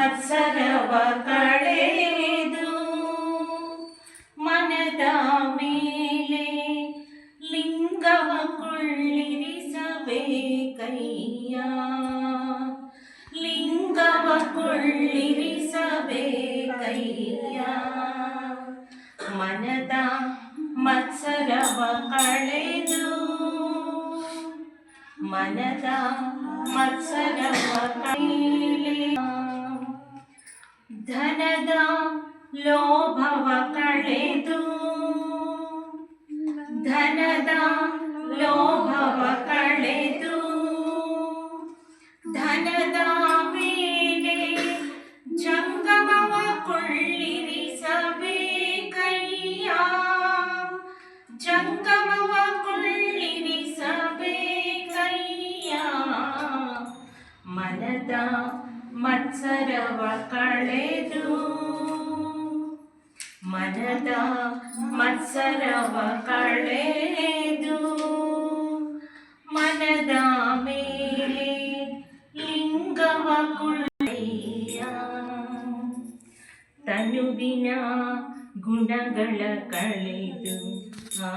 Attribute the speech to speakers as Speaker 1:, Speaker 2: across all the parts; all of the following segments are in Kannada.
Speaker 1: ಮತ್ಸರವ ಕಳೆದು ಮನದ ಮೇಲೆ ಲಿಂಗವ ಕೊಳ್ಳಿರಿಸಬೇಕಯ್ಯ. ಲಿಂಗವ ಕೊಳ್ಳಿರಿಸಬೇಕಯ್ಯ. ಮನದ ಮತ್ಸರವ ಕಳೆದು ಮನದ ಮತ್ಸರವ ಕೈಲಿ ಧನದ ಲೋಭವ ಕಳೆದು ಧನದ ಲೋಭವ ಕಳೆದು ಧನದ ಮೇಲೆ ಜಂಗಮವ ಕೊಳ್ಳಿರಿಸಬೇಕಯ್ಯ ಜಂಗಮವ ಕೊಳ್ಳಿರಿಸಬೇಕಯ್ಯ. ಮನದ ಮತ್ಸರವ ಕಳೆದು ಮನದ ಮತ್ಸರವ ಕಳೆದು ಮನದ ಮೇಲೆ ಲಿಂಗವ ಕುಳ್ಳೆಯ ತನುವಿನ ಗುಣಗಳ ಕಳೆದು ಆ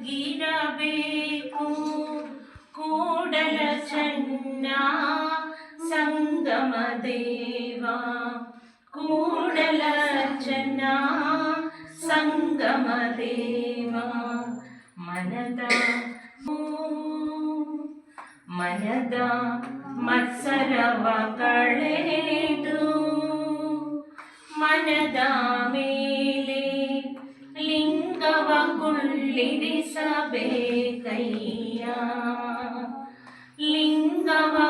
Speaker 1: ದಾಸೋಹಿಯಾಗಿರಬೇಕು ಕೂಡಲ ಚೆನ್ನ ಸಂಗಮ ದೇವ ಕೂಡಲ ಚೆನ್ನ ಸಂಗಮ ದೇವ ಮನದ ಮನದ ಮತ್ಸರವ ಕಳೆದು ಮನದ ಮೇಲೆ ಲಿಂಗವ ಕುಳ್ಳಿರಿಸಬೇಕಯ್ಯ ಲಿಂಗವ ಕುಳ್ಳಿರಿಸಬೇಕಯ್ಯ